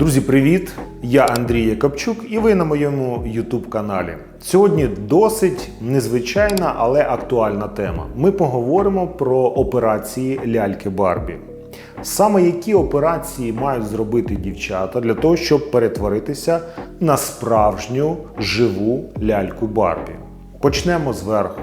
Друзі, привіт! Я Андрій Якобчук і ви на моєму YouTube каналі. Сьогодні досить незвичайна, але актуальна тема. Ми поговоримо про операції ляльки Барбі. Саме які операції мають зробити дівчата для того, щоб перетворитися на справжню живу ляльку Барбі. Почнемо зверху.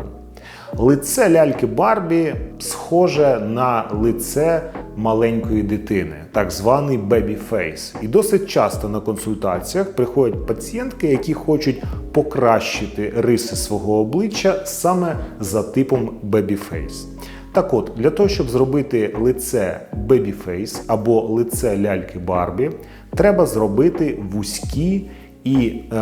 Лице ляльки Барбі схоже на лице маленької дитини, так званий бебі-фейс. І досить часто на консультаціях приходять пацієнтки, які хочуть покращити риси свого обличчя саме за типом бебі-фейс. Так от, для того, щоб зробити лице бебі-фейс або лице ляльки Барбі, треба зробити вузькі і е,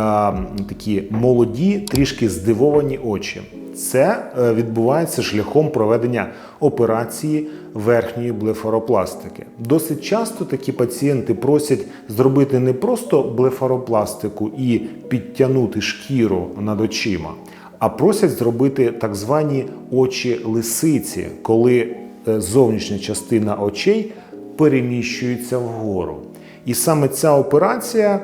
такі молоді, трішки здивовані очі. Це е, відбувається шляхом проведення операції верхньої блефаропластики. Досить часто такі пацієнти просять зробити не просто блефаропластику і підтягнути шкіру над очима, а просять зробити так звані очі лисиці, коли е, зовнішня частина очей переміщується вгору. І саме ця операція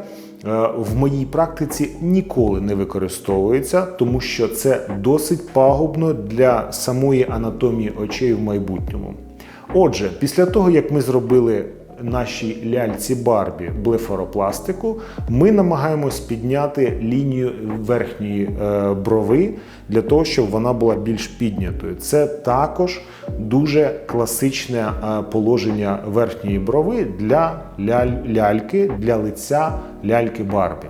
в моїй практиці ніколи не використовується, тому що це досить пагубно для самої анатомії очей в майбутньому. Отже, після того, як ми зробили нашій ляльці Барбі блефаропластику, ми намагаємось підняти лінію верхньої е, брови для того, щоб вона була більш піднятою. Це також дуже класичне е, положення верхньої брови для ляль- ляльки, для лиця ляльки Барбі.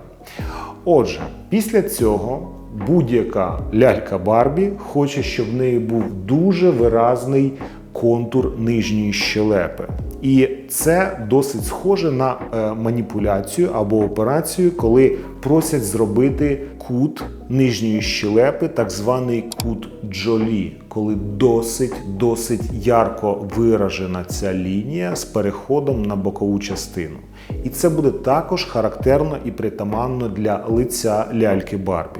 Отже, після цього будь-яка лялька Барбі хоче, щоб в неї був дуже виразний контур нижньої щелепи. І це досить схоже на е, маніпуляцію або операцію, коли просять зробити кут нижньої щелепи, так званий кут Джолі, коли досить досить ярко виражена ця лінія з переходом на бокову частину. І це буде також характерно і притаманно для лиця ляльки Барбі.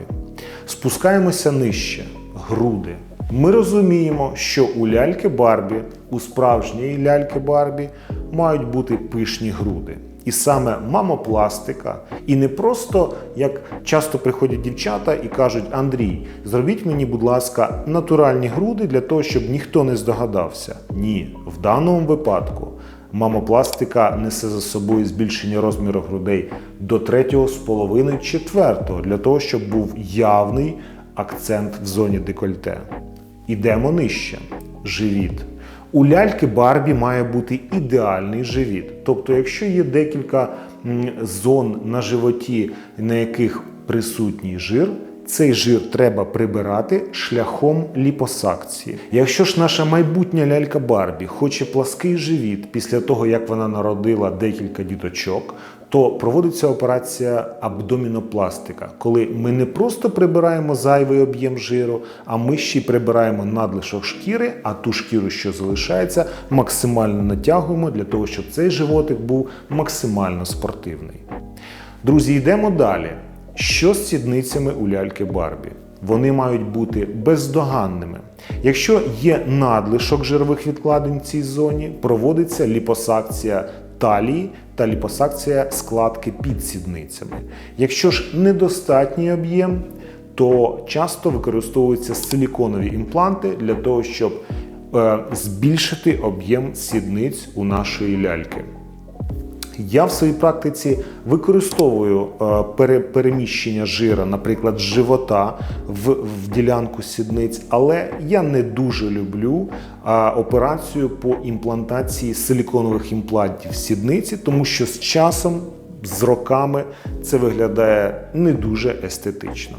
Спускаємося нижче груди. Ми розуміємо, що у ляльки Барбі, у справжньої ляльки Барбі, мають бути пишні груди. І саме мамопластика, і не просто як часто приходять дівчата і кажуть: Андрій, зробіть мені, будь ласка, натуральні груди для того, щоб ніхто не здогадався. Ні, в даному випадку мамопластика несе за собою збільшення розміру грудей до 3,5 четвертого для того, щоб був явний акцент в зоні декольте. Ідемо нижче. Живіт. У ляльки Барбі має бути ідеальний живіт. Тобто, якщо є декілька зон на животі, на яких присутній жир, цей жир треба прибирати шляхом ліпосакції. Якщо ж наша майбутня лялька Барбі хоче плаский живіт після того, як вона народила декілька діточок, то проводиться операція абдомінопластика, коли ми не просто прибираємо зайвий об'єм жиру, а ми ще й прибираємо надлишок шкіри, а ту шкіру, що залишається, максимально натягуємо для того, щоб цей животик був максимально спортивний. Друзі, йдемо далі. Що з сідницями у ляльки Барбі? Вони мають бути бездоганними. Якщо є надлишок жирових відкладень в цій зоні, проводиться ліпосакція талії та ліпосакція складки під сідницями. Якщо ж недостатній об'єм, то часто використовуються силіконові імпланти для того, щоб е, збільшити об'єм сідниць у нашої ляльки. Я в своїй практиці використовую е, пере- переміщення жира, наприклад, з живота в, в ділянку сідниць, але я не дуже люблю е, операцію по імплантації силіконових імплантів в сідниці, тому що з часом, з роками, це виглядає не дуже естетично.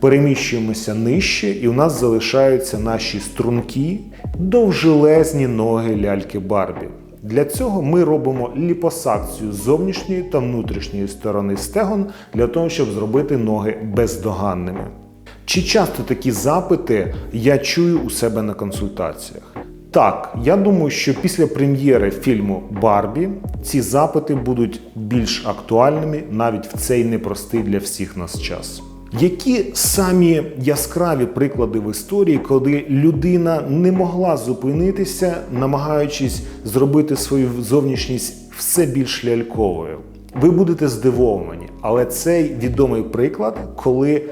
Переміщуємося нижче, і у нас залишаються наші струнки, довжелезні ноги ляльки Барбі. Для цього ми робимо ліпосакцію зовнішньої та внутрішньої сторони стегон для того, щоб зробити ноги бездоганними. Чи часто такі запити я чую у себе на консультаціях? Так, я думаю, що після прем'єри фільму Барбі ці запити будуть більш актуальними навіть в цей непростий для всіх нас час. Які самі яскраві приклади в історії, коли людина не могла зупинитися, намагаючись зробити свою зовнішність все більш ляльковою? Ви будете здивовані, але цей відомий приклад, коли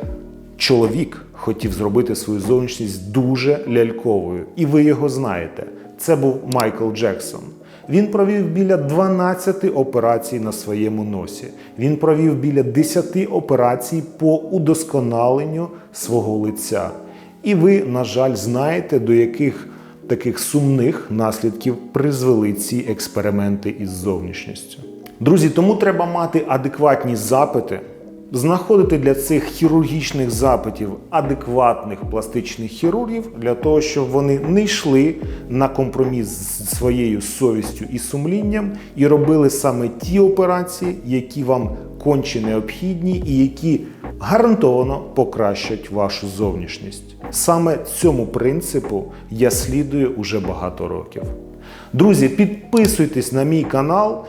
чоловік хотів зробити свою зовнішність дуже ляльковою, і ви його знаєте. Це був Майкл Джексон. Він провів біля 12 операцій на своєму носі. Він провів біля 10 операцій по удосконаленню свого лиця. І ви, на жаль, знаєте, до яких таких сумних наслідків призвели ці експерименти із зовнішністю. Друзі, тому треба мати адекватні запити, знаходити для цих хірургічних запитів адекватних пластичних хірургів для того, щоб вони не йшли на компроміс з своєю совістю і сумлінням і робили саме ті операції, які вам конче необхідні і які гарантовано покращать вашу зовнішність. Саме цьому принципу я слідую уже багато років. Друзі, підписуйтесь на мій канал,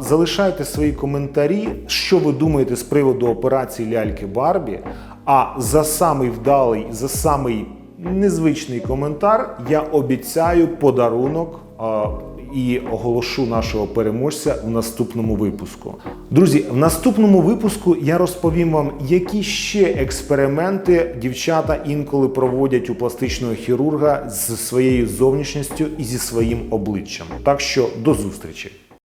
залишайте свої коментарі, що ви думаєте з приводу операції ляльки Барбі. А за самий вдалий, за самий незвичний коментар я обіцяю подарунок. І оголошу нашого переможця в наступному випуску. Друзі, в наступному випуску я розповім вам, які ще експерименти дівчата інколи проводять у пластичного хірурга з своєю зовнішністю і зі своїм обличчям. Так що до зустрічі!